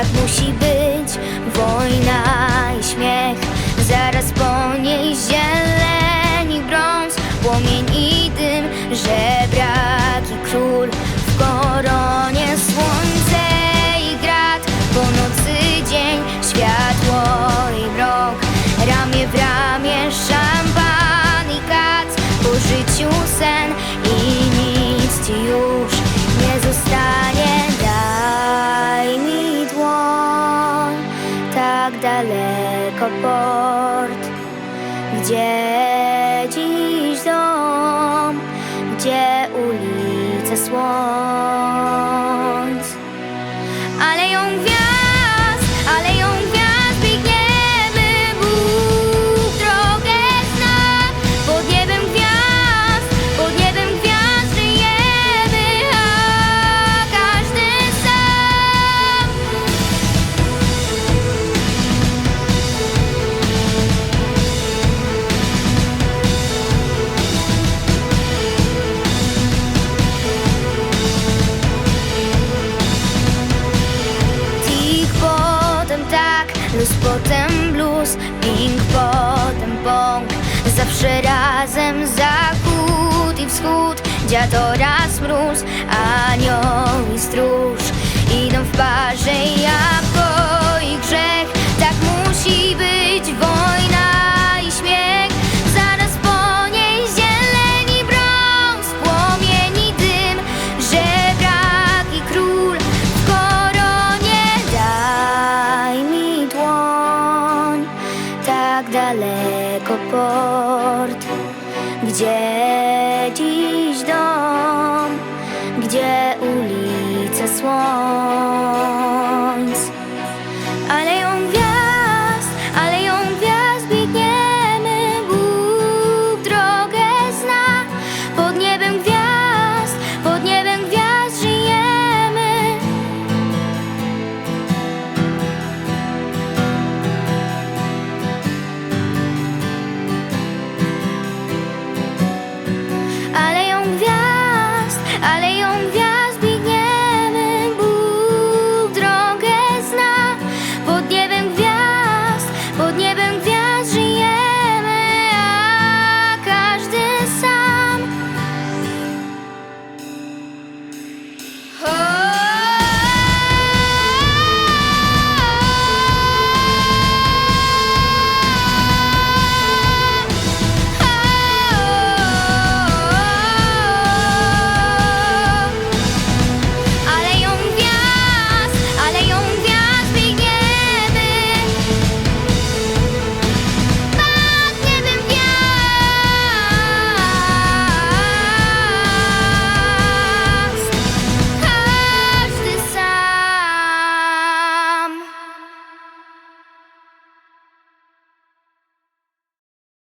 tak musi być. Wojna i śmiech Zaraz po niej ziemia. jako port. Gdzie dziś dom, gdzie ulica słon? Luz potem blues, ping potem pong. Zawsze razem zachód i wschód. Dziad oraz mróz, anioł i stróż. Idą w parze port. Gdzie dziś dom, gdzie ulice słońca